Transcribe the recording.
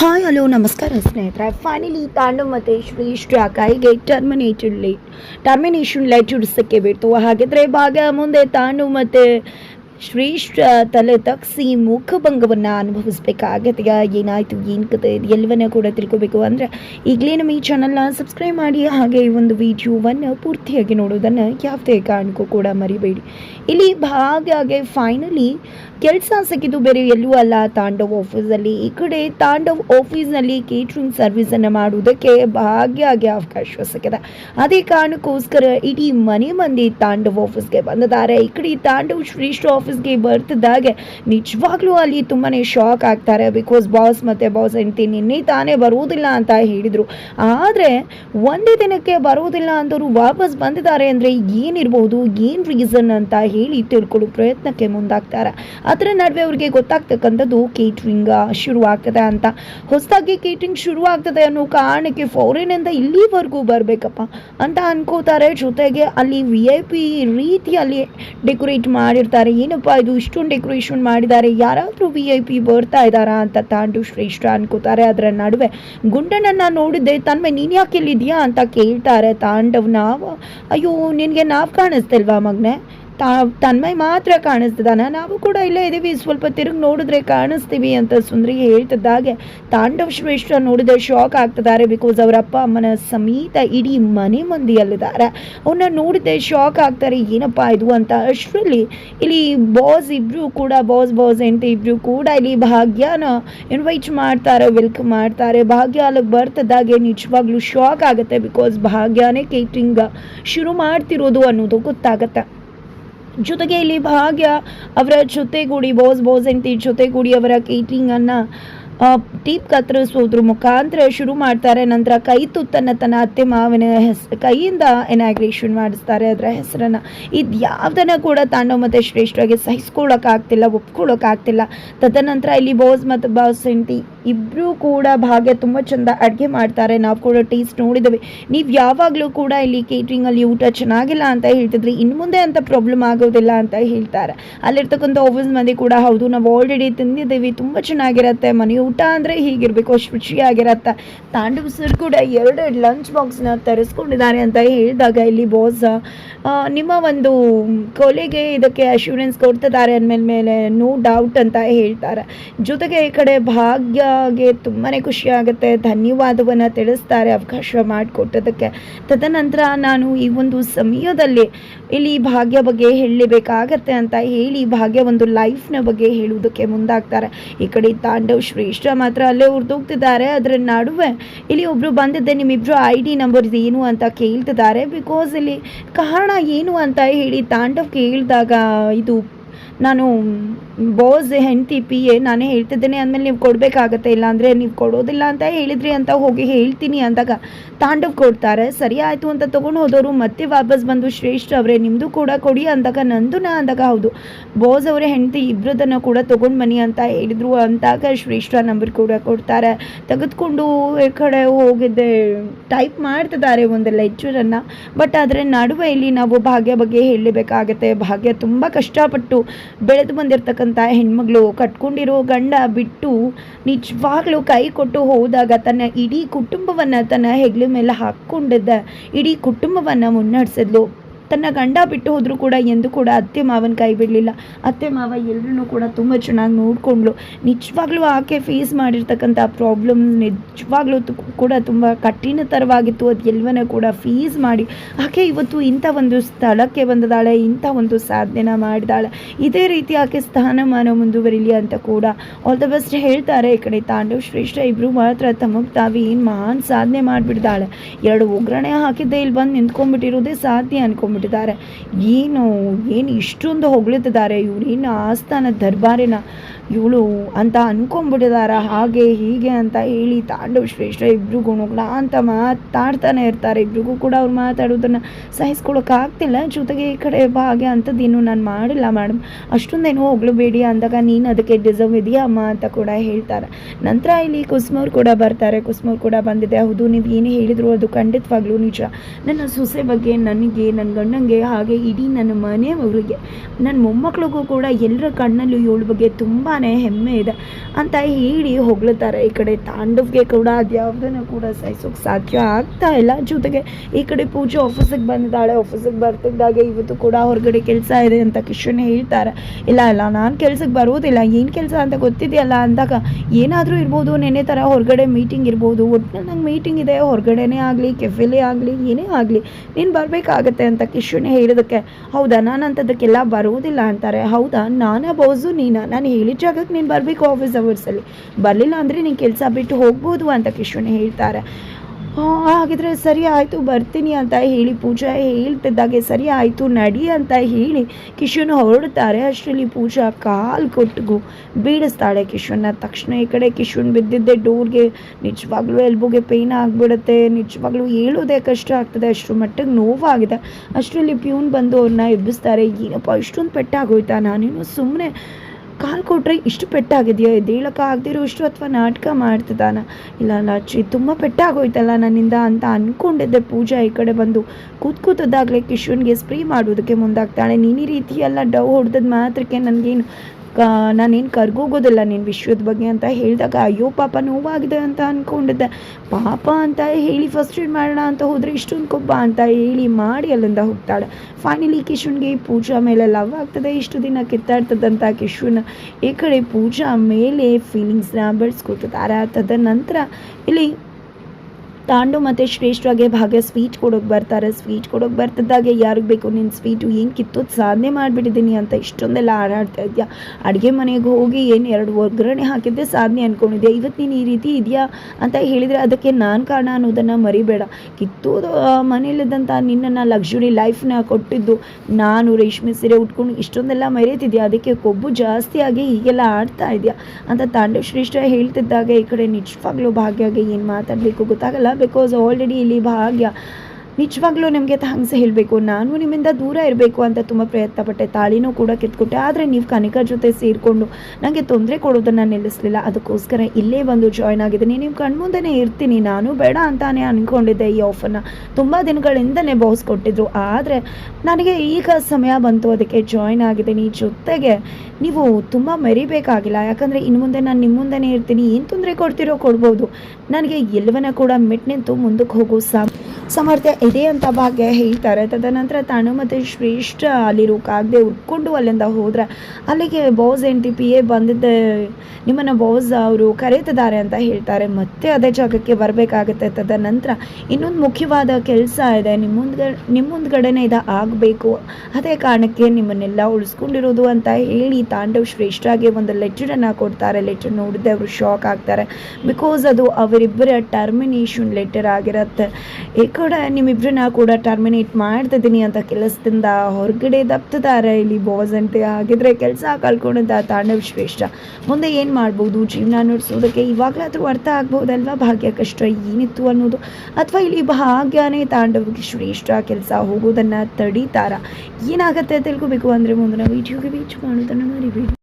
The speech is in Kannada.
ಹಾಯ್, ಹಲೋ, ನಮಸ್ಕಾರ ಸ್ನೇಹಿತರೆ. ಫೈನಲಿ ತಾಂಡು ಮತ್ತು Shri get terminated late termination letter ಸಿಕ್ಕಿಬಿಡ್ತು ಹಾಗಿದ್ರೆ ಭಾಗ ಮುಂದೆ ತಾಂಡು ಮತ್ತು ಶ್ರೇಷ್ಠ ತಲೆ ತಗ್ಸಿ ಮುಖಭಂಗವನ್ನು ಅನುಭವಿಸ್ಬೇಕಾಗತ್ತೆ. ಏನಾಯಿತು, ಏನು ಕತೆ ಎಲ್ಲವನ್ನ ಕೂಡ ತಿಳ್ಕೊಬೇಕು ಅಂದರೆ ಈಗಲೇ ನಮ್ಮ ಈ ಚಾನಲ್ನ ಸಬ್ಸ್ಕ್ರೈಬ್ ಮಾಡಿ, ಹಾಗೆ ಈ ಒಂದು ವಿಡಿಯೋವನ್ನು ಪೂರ್ತಿಯಾಗಿ ನೋಡೋದನ್ನು ಯಾವುದೇ ಕಾರಣಕ್ಕೂ ಕೂಡ ಮರಿಬೇಡಿ. ಇಲ್ಲಿ ಭಾಗ್ಯಗೆ ಫೈನಲಿ ಕೆಲಸ ಸಿಕ್ಕಿದ್ದು ಬೇರೆ ಎಲ್ಲೂ ಅಲ್ಲ. ತಾಂಡವ್ ಆಫೀಸಲ್ಲಿ ಈ ಕಡೆ ತಾಂಡವ್ ಆಫೀಸ್ನಲ್ಲಿ ಕೇಟ್ರಿಂಗ್ ಸರ್ವಿಸನ್ನು ಮಾಡುವುದಕ್ಕೆ ಭಾಗ್ಯಾಗೆ ಅವಕಾಶ ಸಿಕ್ಕಿದೆ. ಅದೇ ಕಾರಣಕ್ಕೋಸ್ಕರ ಇಡೀ ಮನೆ ಮಂದಿ ತಾಂಡವ್ ಆಫೀಸ್ಗೆ ಬಂದಿದ್ದಾರೆ. ಈ ಕಡೆ ತಾಂಡವ್ ಶ್ರೇಷ್ಠ ಆಫೀಸ್ಗೆ ಬರ್ತಿದ್ದಾಗೆ ನಿಜವಾಗ್ಲೂ ಅಲ್ಲಿ ತುಂಬಾ ಶಾಕ್ ಆಗ್ತಾರೆ ಬಿಕಾಸ್ ಬಾಸ್ ಮತ್ತು ಬಾಸ್ ಹೆಂಡತಿ ನಿನ್ನೆ ತಾನೇ ಬರುವುದಿಲ್ಲ ಅಂತ ಹೇಳಿದರು. ಆದರೆ ಒಂದೇ ದಿನಕ್ಕೆ ಬರುವುದಿಲ್ಲ ಅಂದರು ವಾಪಸ್ ಬಂದಿದ್ದಾರೆ ಅಂದರೆ ಏನಿರ್ಬೋದು, ಏನು ರೀಸನ್ ಅಂತ ಹೇಳಿ ತಿಳ್ಕೊಳ್ಳೋ ಪ್ರಯತ್ನಕ್ಕೆ ಮುಂದಾಗ್ತಾರೆ. ಅದರ ನಡುವೆ ಅವ್ರಿಗೆ ಗೊತ್ತಾಗ್ತಕ್ಕಂಥದ್ದು ಕೇಟ್ರಿಂಗ್ ಶುರು ಆಗ್ತದೆ ಅಂತ. ಹೊಸದಾಗಿ ಕೇಟ್ರಿಂಗ್ ಶುರು ಆಗ್ತದೆ ಅನ್ನೋ ಕಾರಣಕ್ಕೆ ಫಾರಿನಿಂದ ಇಲ್ಲಿವರೆಗೂ ಬರಬೇಕಪ್ಪ ಅಂತ ಅನ್ಕೋತಾರೆ. ಜೊತೆಗೆ ಅಲ್ಲಿ ವಿ ಐ ಪಿ ರೀತಿಯಲ್ಲಿ ಡೆಕೋರೇಟ್ ಮಾಡಿರ್ತಾರೆ. ಏನಪ್ಪ ಇದು? ಇಷ್ಟೊಂದು ಡೆಕೋರೇಷನ್ ಮಾಡಿದ್ದಾರೆ. ಯಾರಾದರೂ ವಿ ಐ ಪಿ ಬರ್ತಾ ಇದ್ದಾರಾ ಅಂತ ತಾಂಡು ಶ್ರೇಷ್ಠ ಅನ್ಕೋತಾರೆ. ಅದರ ನಡುವೆ ಗುಂಡನನ್ನು ನೋಡಿದ್ದೆ. ತನ್ಮೆ ನೀನು ಯಾಕೆ ಇಲ್ಲಿದ್ಯಾ ಅಂತ ಕೇಳ್ತಾರೆ ತಾಂಡವ್. ನಾವು ಅಯ್ಯೋ, ನಿನಗೆ ನಾವು ಕಾಣಿಸ್ತಿಲ್ವಾ ಮಗನೆ? ತಾ ತನ್ಮಯ್ ಮಾತ್ರ ಕಾಣಿಸ್ತಿದ್ದಾನ. ನಾವು ಕೂಡ ಇಲ್ಲೇ ಇದ್ದೀವಿ ಸ್ವಲ್ಪ ತಿರುಗಿ ನೋಡಿದ್ರೆ ಕಾಣಿಸ್ತೀವಿ ಅಂತ ಸುಂದರಿ ಹೇಳ್ತಿದ್ದಾಗೆ ತಾಂಡವ ಶ್ರೇಷ್ಠ ನೋಡಿದ್ರೆ ಶಾಕ್ ಆಗ್ತಿದ್ದಾರೆ ಬಿಕಾಸ್ ಅವರ ಅಪ್ಪ ಅಮ್ಮನ ಸಮೇತ ಇಡೀ ಮನೆ ಮಂದಿಯಲ್ಲಿದ್ದಾರೆ. ಅವನ್ನ ನೋಡಿದ್ರೆ ಶಾಕ್ ಆಗ್ತಾರೆ. ಏನಪ್ಪ ಇದು ಅಂತ. ಅಷ್ಟರಲ್ಲಿ ಇಲ್ಲಿ ಬಾಸ್ ಇಬ್ರು ಕೂಡ ಬಾಸ್ ಬಾಸ್ ಎಂತ ಇಬ್ರು ಕೂಡ ಇಲ್ಲಿ ಭಾಗ್ಯನ ಇನ್ವೈಟ್ ಮಾಡ್ತಾರೆ ವೆಲ್ಕಮ್ ಮಾಡ್ತಾರೆ. ಭಾಗ್ಯ ಅಲ್ಲಿಗೆ ಬರ್ತಿದ್ದಾಗೆ ನಿಜವಾಗ್ಲೂ ಶಾಕ್ ಆಗುತ್ತೆ ಬಿಕಾಸ್ ಭಾಗ್ಯನೇ ಕೇಟ್ರಿಂಗ್ ಶುರು ಮಾಡ್ತಿರೋದು ಅನ್ನೋದು ಗೊತ್ತಾಗತ್ತೆ. ಜೊತೆಗೆ ಇಲ್ಲಿ ಭಾಗ್ಯ ಅವರ ಜೊತೆಗೂಡಿ, ಬೋಸ್, ಬಾಸ್ ಜೊತೆ ಜೊತೆಗೂಡಿ ಅವರ ಕೇಟ್ರಿಂಗನ್ನು ಟೀಪ್ ಕತ್ತರಿಸೋದ್ರ ಮುಖಾಂತರ ಶುರು ಮಾಡ್ತಾರೆ. ನಂತರ ಕೈ ತುತ್ತನ್ನು ತನ್ನ ಅತ್ತೆ ಮಾವನ ಹೆಸ್, ಕೈಯಿಂದ ಎನಾಗ್ರೇಷನ್ ಮಾಡಿಸ್ತಾರೆ. ಅದರ ಹೆಸರನ್ನು ಇದು ಯಾವುದನ್ನು ಕೂಡ ತಾಂಡವ್ ಮತ್ತು ಶ್ರೇಷ್ಠವಾಗಿ ಸಹಿಸ್ಕೊಳ್ಳೋಕ್ಕಾಗ್ತಿಲ್ಲ ಒಪ್ಕೊಳ್ಳೋಕ್ಕಾಗ್ತಿಲ್ಲ ತದನಂತರ ಇಲ್ಲಿ ಬೋಸ್ ಮತ್ತು ಬಾಸ್ ಹೆಂಡತಿ ಇಬ್ಬರೂ ಕೂಡ ಭಾಗ್ಯ ತುಂಬ ಚೆಂದ ಅಡುಗೆ ಮಾಡ್ತಾರೆ. ನಾವು ಕೂಡ ಟೇಸ್ಟ್ ನೋಡಿದ್ದೇವೆ. ನೀವು ಯಾವಾಗಲೂ ಕೂಡ ಇಲ್ಲಿ ಕೇಟ್ರಿಂಗಲ್ಲಿ ಊಟ ಚೆನ್ನಾಗಿಲ್ಲ ಅಂತ ಹೇಳ್ತಿದ್ರಿ. ಇನ್ನು ಮುಂದೆ ಅಂತ ಪ್ರಾಬ್ಲಮ್ ಆಗೋದಿಲ್ಲ ಅಂತ ಹೇಳ್ತಾರೆ. ಅಲ್ಲಿರ್ತಕ್ಕಂಥ ಆಫೀಸ್ ಮಂದಿ ಕೂಡ ಹೌದು, ನಾವು ಆಲ್ರೆಡಿ ತಿಂದಿದ್ದೀವಿ. ತುಂಬ ಚೆನ್ನಾಗಿರುತ್ತೆ ಮನೆ ಊಟ ಅಂದರೆ ಹೀಗಿರಬೇಕು, ಅಷ್ಟು ರುಚಿಯಾಗಿರತ್ತೆ. ತಾಂಡವ್ ಸರ್ ಕೂಡ ಎರಡು ಲಂಚ್ ಬಾಕ್ಸ್ನ ತರಿಸ್ಕೊಂಡಿದ್ದಾರೆ ಅಂತ ಹೇಳಿದಾಗ ಇಲ್ಲಿ ಬಾಸ್ ನಿಮ್ಮ ಒಂದು ಕೊಲೆಗೆ ಇದಕ್ಕೆ ಅಶ್ಯೂರೆನ್ಸ್ ಕೊಡ್ತಿದ್ದಾರೆ ಅಂದಮೇಲೆ ಮೇಲೆ ನೋ ಡೌಟ್ ಅಂತ ಹೇಳ್ತಾರೆ. ಜೊತೆಗೆ ಈ ಕಡೆ ಭಾಗ್ಯಗೆ ತುಂಬಾ ಖುಷಿ ಆಗುತ್ತೆ ಧನ್ಯವಾದವನ್ನು ತಿಳಿಸ್ತಾರೆ ಅವಕಾಶ ಮಾಡಿಕೊಟ್ಟದಕ್ಕೆ. ತದನಂತರ ನಾನು ಈ ಒಂದು ಸಮಯದಲ್ಲಿ ಇಲ್ಲಿ ಭಾಗ್ಯ ಬಗ್ಗೆ ಹೇಳಲೇಬೇಕಾಗತ್ತೆ ಅಂತ ಹೇಳಿ ಭಾಗ್ಯ ಒಂದು ಲೈಫ್ನ ಬಗ್ಗೆ ಹೇಳುವುದಕ್ಕೆ ಮುಂದಾಗ್ತಾರೆ. ಈ ಕಡೆ ತಾಂಡವ್ ಶ್ರೇಷ್ಠ ಮಾತ್ರ ಅಲ್ಲೇ ಉರ್ದೋಗ್ತಿದ್ದಾರೆ ಅದರ ನಡುವೆ ಇಲ್ಲಿ ಒಬ್ಬರು ಬಂದಿದ್ದೆ ನಿಮ್ಮಿಬ್ಬರು ಐ ಡಿ ನಂಬರ್ ಏನು ಅಂತ ಕೇಳ್ತಿದ್ದಾರೆ. ಬಿಕಾಸ್ ಇಲ್ಲಿ ಕಾರಣ ಏನು ಅಂತ ಹೇಳಿ ತಾಂಡವ್ ಕೇಳಿದಾಗ ಇದು ನಾನು ಬೋಸ್ ಹೆಂಡತಿ ಪಿ ಎ ನಾನೇ ಹೇಳ್ತಿದ್ದೇನೆ ಅಂದಮೇಲೆ ನೀವು ಕೊಡಬೇಕಾಗತ್ತೆ, ಇಲ್ಲಾಂದರೆ ನೀವು ಕೊಡೋದಿಲ್ಲ ಅಂತ ಹೇಳಿದ್ರಿ ಅಂತ ಹೋಗಿ ಹೇಳ್ತೀನಿ ಅಂದಾಗ ತಾಂಡವ್ ಕೊಡ್ತಾರೆ. ಸರಿ ಆಯಿತು ಅಂತ ತೊಗೊಂಡು ಹೋದವರು ಮತ್ತೆ ವಾಪಸ್ ಬಂದು ಶ್ರೇಷ್ಠ ಅವರೇ ನಿಮ್ಮದು ಕೂಡ ಕೊಡಿ ಅಂದಾಗ ನಂದು ನಾ ಅಂದಾಗ ಹೌದು. ಬೋಸ್ ಅವರ, ಹೆಂಡತಿ ಇಬ್ಬರದನ್ನು ಕೂಡ ತೊಗೊಂಡು ಬನ್ನಿ ಅಂತ ಹೇಳಿದರು ಅಂದಾಗ ಶ್ರೇಷ್ಠ ನಂಬರ್ ಕೂಡ ಕೊಡ್ತಾರೆ. ತೆಗೆದುಕೊಂಡು ಈ ಕಡೆ ಹೋಗಿದ್ದೆ ಟೈಪ್ ಮಾಡ್ತಿದ್ದಾರೆ ಒಂದು ಲೆಕ್ಚರನ್ನು ಬಟ್ ಆದರೆ ನಡುವೆ ಇಲ್ಲಿ ನಾವು ಭಾಗ್ಯ ಬಗ್ಗೆ ಹೇಳಬೇಕಾಗತ್ತೆ ಭಾಗ್ಯ ತುಂಬ ಕಷ್ಟಪಟ್ಟು ಬೆಳೆದು ಬಂದಿರತಕ್ಕಂಥ ಹೆಣ್ಮಗಳು ಕಟ್ಕೊಂಡಿರೋ ಗಂಡ ಬಿಟ್ಟು ನಿಜವಾಗ್ಲೂ ಕೈ ಕೊಟ್ಟು ಹೋದಾಗ ತನ್ನ ಇಡೀ ಕುಟುಂಬವನ್ನು ತನ್ನ ಹೆಗ್ಲ ಮೇಲೆ ಹಾಕ್ಕೊಂಡಿದ್ದ, ಇಡೀ ಕುಟುಂಬವನ್ನು ಮುನ್ನಡೆಸಿದ್ಲು. ತನ್ನ ಗಂಡ ಬಿಟ್ಟು ಹೋದರೂ ಕೂಡ ಎಂದು ಕೂಡ ಅತ್ತೆ ಮಾವನ ಕೈ ಬಿಡಲಿಲ್ಲ. ಅತ್ತೆ ಮಾವ ಎಲ್ಲರೂ ಕೂಡ ತುಂಬ ಚೆನ್ನಾಗಿ ನೋಡಿಕೊಂಡ್ಳು. ನಿಜವಾಗ್ಲೂ ಆಕೆ ಫೇಸ್ ಮಾಡಿರ್ತಕ್ಕಂಥ ಪ್ರಾಬ್ಲಮ್ ನಿಜವಾಗ್ಲೂ ಕೂಡ ತುಂಬ ಕಠಿಣತರವಾಗಿತ್ತು. ಅದು ಎಲ್ಲವನ್ನ ಕೂಡ ಫೇಸ್ ಮಾಡಿ ಆಕೆ ಇವತ್ತು ಇಂಥ ಒಂದು ಸ್ಥಳಕ್ಕೆ ಬಂದದಾಳೆ, ಇಂಥ ಒಂದು ಸಾಧನೆನ ಮಾಡಿದಾಳೆ. ಇದೇ ರೀತಿ ಆಕೆ ಸ್ಥಾನಮಾನ ಮುಂದುವರಿಲಿ ಅಂತ ಕೂಡ ಆಲ್ ದ ಬೆಸ್ಟ್ ಹೇಳ್ತಾರೆ. ಈ ಕಡೆ ತಾಂಡವ್ ಶ್ರೇಷ್ಠ ಇಬ್ಬರು ಮಾತ್ರ ತಮಗೆ ತಾವಿ ಏನು ಮಹಾನ್ ಸಾಧನೆ ಮಾಡಿಬಿಡ್ದಾಳೆ. ಎರಡು ಒಗ್ಗರಣೆ ಹಾಕಿದ್ದೆ, ಇಲ್ಲಿ ಬಂದು ನಿಂತ್ಕೊಂಡ್ಬಿಟ್ಟಿರೋದೇ ಸಾಧ್ಯ ಅನ್ಕೊಂಡ್ಬಿಟ್ಟಿದ್ದಾರೆ ಏನು ಏನು ಇಷ್ಟೊಂದು ಹೊಗಳಿದ್ದಾರೆ ಇವ್ರು. ಏನು ಆಸ್ಥಾನ ದರ್ಬಾರಿನ ಇವಳು ಅಂತ ಅನ್ಕೊಂಡ್ಬಿಟ್ಟಿದಾರ. ಹಾಗೆ ಹೀಗೆ ಅಂತ ಹೇಳಿ ತಾಂಡವ ಶ್ರೇಷ್ಠ ಇಬ್ರಿಗೂ ಕೂಡ ಅಂತ ಮಾತಾಡ್ತಾನೆ ಇರ್ತಾರೆ. ಇಬ್ರಿಗೂ ಕೂಡ ಅವ್ರು ಮಾತಾಡೋದನ್ನು ಸಹಿಸ್ಕೊಳಕ್ಕಾಗ್ತಿಲ್ಲ ಜೊತೆಗೆ ಈ ಕಡೆ ಭಾಗ್ಯ ಅಂಥದ್ದೇನು ನಾನು ಮಾಡಿಲ್ಲ ಮೇಡಮ್ ಅಷ್ಟೊಂದೇನು ಹೊಗಳಬೇಡಿ ಅಂದಾಗ ನೀನು ಅದಕ್ಕೆ ಡಿಸರ್ವ್ ಇದೆಯಾ ಅಮ್ಮ ಅಂತ ಕೂಡ ಹೇಳ್ತಾರೆ. ನಂತರ ಇಲ್ಲಿ ಕುಸ್ಮವ್ರು ಕೂಡ ಬರ್ತಾರೆ. ಕುಸ್ಮವ್ರು ಕೂಡ ಬಂದಿದೆ. ಹೌದು, ನೀವು ಏನು ಹೇಳಿದ್ರು ಅದು ಖಂಡಿತವಾಗ್ಲೂ ನಿಜ. ನನ್ನ ಸೊಸೆ ಬಗ್ಗೆ ನನಗೆ ನನ್ನ ಗಂಡಂಗೆ, ಹಾಗೆ ಇಡೀ ನನ್ನ ಮನೆಯವರಿಗೆ ನನ್ನ ಮೊಮ್ಮಕ್ಳಿಗೂ ಕೂಡ ಎಲ್ಲರ ಕಣ್ಣಲ್ಲೂ ಇವಳ ಬಗ್ಗೆ ತುಂಬ ಹೆಮ್ಮೆ ಇದೆ ಅಂತ ಹೇಳಿ ಹೊಗಳುತ್ತಾರೆ ಈ ಕಡೆ ತಾಂಡವ್ಗೆ ಕೂಡ ಅದ್ಯಾವುದನ್ನು ಕೂಡ ಸಹಿಸೋಕೆ ಸಾಧ್ಯ ಆಗ್ತಾ ಇಲ್ಲ. ಜೊತೆಗೆ ಈ ಕಡೆ ಪೂಜೆ ಆಫೀಸಿಗೆ ಬಂದಿದ್ದಾಳೆ ಆಫೀಸಿಗೆ ಬರ್ತಿದ್ದಾಗೆ ಇವತ್ತು ಕೂಡ ಹೊರಗಡೆ ಕೆಲಸ ಇದೆ ಅಂತ ಕಿಶನ್ ಹೇಳ್ತಾರೆ. ಇಲ್ಲ ಇಲ್ಲ, ನಾನು ಕೆಲ್ಸಕ್ಕೆ ಬರೋದಿಲ್ಲ ಏನು ಕೆಲಸ ಅಂತ ಗೊತ್ತಿದೆಯಲ್ಲ ಅಂದಾಗ ಏನಾದರೂ ಇರ್ಬೋದು ನೆನೆ ಥರ ಹೊರಗಡೆ ಮೀಟಿಂಗ್ ಇರ್ಬೋದು ಒಟ್ಟಿನಲ್ಲಿ ನಂಗೆ ಮೀಟಿಂಗ್ ಇದೆ, ಹೊರಗಡೆನೇ ಆಗಲಿ ಕೆಫೆಲೇ ಆಗಲಿ, ಏನೇ ಆಗಲಿ, ನೀನು ಬರಬೇಕಾಗತ್ತೆ ಅಂತ ಕಿಶನ್ ಹೇಳಿದಕ್ಕೆ ಹೌದಾ, ನಾನು ಅಂಥದ್ದಕ್ಕೆಲ್ಲ ಬರೋದಿಲ್ಲ ಅಂತಾರೆ. ಹೌದಾ, ನಾನೇ ಬೌಸು ನೀನು? ನಾನು ಹೇಳಿದ ಜಾಗಕ್ಕೆ ನೀನು ಬರಬೇಕು ಆಫೀಸ್ ಅವರ್ಸಲ್ಲಿ ಬರಲಿಲ್ಲ ಅಂದರೆ ನೀನು ಕೆಲಸ ಬಿಟ್ಟು ಹೋಗ್ಬೋದು ಅಂತ ಕಿಶೋನ್ ಹೇಳ್ತಾರೆ. ಹಾಗಿದ್ರೆ ಸರಿ ಆಯಿತು, ಬರ್ತೀನಿ ಅಂತ ಹೇಳಿ ಪೂಜಾ ಹೇಳ್ತಿದ್ದಾಗೆ, ಸರಿ ಆಯಿತು, ನಡಿ ಅಂತ ಹೇಳಿ ಕಿಶೋನ್ ಹೊರಡ್ತಾರೆ. ಅಷ್ಟರಲ್ಲಿ ಪೂಜಾ ಕಾಲು ಕೊಟ್ಟಿಗೂ ಬೀಳಿಸ್ತಾಳೆ ಕಿಶೋನ್ನ ತಕ್ಷಣ ಈ ಕಡೆ ಕಿಶೋನ್ ಬಿದ್ದಿದ್ದೆ, ಡೋರ್ಗೆ ನಿಜವಾಗ್ಲೂ ಎಲ್ಬೋಗೆ ಪೇಯ್ನ್ ಆಗಿಬಿಡುತ್ತೆ, ನಿಜವಾಗ್ಲೂ ಹೇಳೋದೇ ಕಷ್ಟ ಆಗ್ತದೆ, ಅಷ್ಟರ ಮಟ್ಟಿಗೆ ನೋವಾಗಿದೆ. ಅಷ್ಟರಲ್ಲಿ ಪ್ಯೂನ್ ಬಂದು ಅವ್ರನ್ನ ಎಬ್ಬಿಸ್ತಾರೆ. ಏನಪ್ಪ, ಇಷ್ಟೊಂದು ಪೆಟ್ಟಾಗೋಯ್ತಾ ನಾನೇನು ಸುಮ್ಮನೆ ಕಾಲು ಕೊಟ್ಟರೆ ಇಷ್ಟು ಪೆಟ್ಟಾಗಿದೆಯೋ? ಎದ್ದೇಳಕ್ಕೆ ಆಗದಿರೋ ಇಷ್ಟು ಅಥವಾ ನಾಟಕ ಮಾಡ್ತಿದ್ದಾನ? ಇಲ್ಲ ಅಲ್ಲ ತುಂಬ ಪೆಟ್ಟಾಗೋಯ್ತಲ್ಲ ನನ್ನಿಂದ ಅಂತ ಅಂದ್ಕೊಂಡಿದ್ದೆ ಪೂಜಾ ಈ ಕಡೆ ಬಂದು. ಕೂತ್ ಕೂತದಾಗಲೇ ಕಿಶನ್ಗೆ ಸ್ಪ್ರೇ ಮಾಡೋದಕ್ಕೆ ಮುಂದಾಗ್ತಾಳೆ. ನೀನು ಈ ರೀತಿ ಡವ್ ಹೊಡೆದ ಮಾತ್ರಕ್ಕೆ ನನಗೇನು ಕ ನಾನೇನು ಕರ್ಗೋಗೋದಿಲ್ಲ ನಿನ್ನ ವಿಶ್ವದ ಬಗ್ಗೆ ಅಂತ ಹೇಳಿದಾಗ, ಅಯ್ಯೋ ಪಾಪ ನೋವಾಗಿದೆ ಅಂತ ಅಂದ್ಕೊಂಡಿದ್ದೆ ಪಾಪ ಅಂತ ಹೇಳಿ ಫಸ್ಟ್ ಏಡ್ ಮಾಡೋಣ ಅಂತ ಹೋದರೆ ಇಷ್ಟೊಂದು ಕೊಬ್ಬ ಅಂತ ಹೇಳಿ ಮಾಡಿ ಅಲ್ಲಿಂದ ಹೋಗ್ತಾಳೆ. ಫೈನಲಿ ಕಿಶುನ್ಗೆ ಪೂಜಾ ಮೇಲೆ ಲವ್ ಆಗ್ತದೆ, ಇಷ್ಟು ದಿನ ಕಿತ್ತಾಡ್ತದಂತ ಕಿಶುನ್. ಈ ಕಡೆ ಪೂಜಾ ಮೇಲೆ ಫೀಲಿಂಗ್ಸ್ನ ಬೆಳೆಸ್ಕೊತಿದ್ದಾರೆ ತದನಂತರ ಇಲ್ಲಿ ತಾಂಡು ಮತ್ತು ಶ್ರೇಷ್ಠವಾಗಿ ಭಾಗ್ಯ ಸ್ವೀಟ್ ಕೊಡೋಕೆ ಬರ್ತಾರೆ. ಸ್ವೀಟ್ ಕೊಡೋಕೆ ಬರ್ತಿದ್ದಾಗೆ ಯಾರಿಗೆ ಬೇಕು ನಿನ್ನ ಸ್ವೀಟು? ಏನು ಕಿತ್ತೋದು ಸಾಧನೆ ಮಾಡಿಬಿಟ್ಟಿದ್ದೀನಿ ಅಂತ ಇಷ್ಟೊಂದೆಲ್ಲ ಹಾರಾಡ್ತಾ ಇದೆಯಾ? ಅಡುಗೆ ಮನೆಗೆ ಹೋಗಿ ಏನು ಎರಡು ಒಗ್ಗರಣೆ ಹಾಕಿದ್ದೆ ಸಾಧನೆ ಅಂದ್ಕೊಂಡಿದ್ದೆ ಇವತ್ತು ನೀನು ಈ ರೀತಿ ಇದೆಯಾ ಅಂತ ಹೇಳಿದರೆ ಅದಕ್ಕೆ ನಾನು ಕಾರಣ ಅನ್ನೋದನ್ನು ಮರಿಬೇಡ. ಕಿತ್ತೋದು ಮನೇಲಿದ್ದಂಥ ನಿನ್ನನ್ನು ಲಕ್ಸುರಿ ಲೈಫ್ನ ಕೊಟ್ಟಿದ್ದು ನಾನು ರೇಷ್ಮೆ ಸೀರೆ ಉಟ್ಕೊಂಡು ಇಷ್ಟೊಂದೆಲ್ಲ ಮರೆಯುತ್ತಿದ್ಯಾ ಅದಕ್ಕೆ ಕೊಬ್ಬು ಜಾಸ್ತಿಯಾಗಿ ಹೀಗೆಲ್ಲ ಆಡ್ತಾ ಇದೆಯಾ? ಅಂತ ತಾಂಡವ ಶ್ರೇಷ್ಠ ಹೇಳ್ತಿದ್ದಾಗ ಈ ಕಡೆ ನಿಜವಾಗ್ಲೂ ಭಾಗ್ಯಗೆ ಏನು ಮಾತಾಡಬೇಕು ಗೊತ್ತಾಗಲ್ಲ. ಬಿಕಾಸ್ ಆಲ್ರೆಡಿ ಇಲ್ಲಿ ಭಾಗ್ಯ ನಿಜವಾಗ್ಲೂ ನಿಮಗೆ ಥ್ಯಾಂಕ್ಸ್ ಹೇಳಬೇಕು. ನಾನು ನಿಮ್ಮಿಂದ ದೂರ ಇರಬೇಕು ಅಂತ ತುಂಬ ಪ್ರಯತ್ನ ಪಟ್ಟೆ ತಾಳಿನೂ ಕೂಡ ಕಿತ್ಕೊಟ್ಟೆ. ಆದರೆ ನೀವು ಕನಿಕಾ ಜೊತೆ ಸೇರಿಕೊಂಡು ನನಗೆ ತೊಂದರೆ ಕೊಡೋದನ್ನು ನಿಲ್ಲಿಸಲಿಲ್ಲ. ಅದಕ್ಕೋಸ್ಕರ ಇಲ್ಲೇ ಬಂದು ಜಾಯ್ನ್ ಆಗಿದ್ದೀನಿ. ನೀವು ಕಣ್ಮುಂದೆನೇ ಇರ್ತೀನಿ. ನಾನು ಬೇಡ ಅಂತಾನೆ ಅಂದ್ಕೊಂಡಿದ್ದೆ ಈ ಆಫರ್ನ ತುಂಬ ದಿನಗಳಿಂದನೇ ಬಾಸ್ ಕೊಟ್ಟಿದ್ರು. ಆದರೆ ನನಗೆ ಈಗ ಸಮಯ ಬಂತು. ಅದಕ್ಕೆ ಜಾಯ್ನ್ ಆಗಿದ್ದೀನಿ. ಜೊತೆಗೆ ನೀವು ತುಂಬ ಮೆರಿಬೇಕಾಗಿಲ್ಲ. ಯಾಕಂದರೆ ಇನ್ನು ಮುಂದೆ ನಾನು ನಿಮ್ಮ ಮುಂದೆನೇ ಇರ್ತೀನಿ. ಏನು ತೊಂದರೆ ಕೊಡ್ತಿರೋ ಕೊಡ್ಬೋದು. ನನಗೆ ಎಲ್ಲವನ್ನ ಕೂಡ ಮೆಟ್ ನಿಂತು ಮುಂದಕ್ಕೆ ಹೋಗೋ ಸಾಮ್ ಸಾಮರ್ಥ್ಯ ಇದೆ ಅಂತ ಭಾಗ್ಯ ಹೇಳ್ತಾರೆ. ತದನಂತರ ತಾನು ಮತ್ತು ಶ್ರೇಷ್ಠ ಅಲ್ಲಿರೋಕ್ಕಾಗದೆ ಉಟ್ಕೊಂಡು ಅಲ್ಲಿಂದ ಹೋದ್ರೆ ಅಲ್ಲಿಗೆ ಬಾಸ್ ಟಿ ಪಿ ಎ ಬಂದಿದ್ದ, ನಿಮ್ಮನ್ನು ಬಾಸ್ ಅವರು ಕರೀತಿದ್ದಾರೆ ಅಂತ ಹೇಳ್ತಾರೆ. ಮತ್ತೆ ಅದೇ ಜಾಗಕ್ಕೆ ಬರಬೇಕಾಗುತ್ತೆ. ತದನಂತರ ಇನ್ನೊಂದು ಮುಖ್ಯವಾದ ಕೆಲಸ ಇದೆ. ನಿಮ್ಮ ಮುಂದ್ಗಡೆ ನಿಮ್ಮ ಮುಂದ್ಗಡೆನೇ ಇದು ಆಗಬೇಕು. ಅದೇ ಕಾರಣಕ್ಕೆ ನಿಮ್ಮನ್ನೆಲ್ಲ ಉಳಿಸ್ಕೊಂಡಿರೋದು ಅಂತ ಹೇಳಿ ತಾಂಡವ್ ಶ್ರೇಷ್ಠಗೆ ಒಂದು ಲೆಟರನ್ನು ಕೊಡ್ತಾರೆ. ಲೆಟರ್ ನೋಡಿದ್ರೆ ಅವರು ಶಾಕ್ ಆಗ್ತಾರೆ. ಬಿಕಾಸ್ ಅದು ಅವರಿಬ್ಬರ ಟರ್ಮಿನೇಷನ್ ಲೆಟರ್ ಆಗಿರುತ್ತೆ. ಈ ಕಡೆ ನಿಮ್ಮಿಬ್ಬರನ್ನ ಕೂಡ ಟರ್ಮಿನೇಟ್ ಮಾಡ್ತಿದ್ದೀನಿ ಅಂತ ಕೆಲಸದಿಂದ ಹೊರಗಡೆ ದಪ್ತಿದ್ದಾರೆ. ಇಲ್ಲಿ ಬಾಸ್ ಅಂತೆ ಹಾಗಿದ್ರೆ ಕೆಲಸ ಕಳ್ಕೊಂಡಿದ್ದ ತಾಂಡವ್ ಶ್ರೇಷ್ಠ ಮುಂದೆ ಏನು ಮಾಡ್ಬೋದು? ಜೀವನ ನಡೆಸೋದಕ್ಕೆ ಇವಾಗಲಾದರೂ ಅರ್ಥ ಆಗ್ಬೋದಲ್ವಾ? ಭಾಗ್ಯ ಕಷ್ಟ ಏನಿತ್ತು ಅನ್ನೋದು? ಅಥವಾ ಇಲ್ಲಿ ಭಾಗ್ಯನೇ ತಾಂಡವ್ಗೆ ಶ್ರೇಷ್ಠ ಕೆಲಸ ಹೋಗೋದನ್ನು ತಡೀತಾರ? ಏನಾಗುತ್ತೆ ತಿಳ್ಕೊಬೇಕು ಅಂದರೆ ಮುಂದಿನ ವೀಡಿಯೋಗೆ ವೀಚ್ ಮಾಡೋದನ್ನು ಮರಿಬೇಡಿ.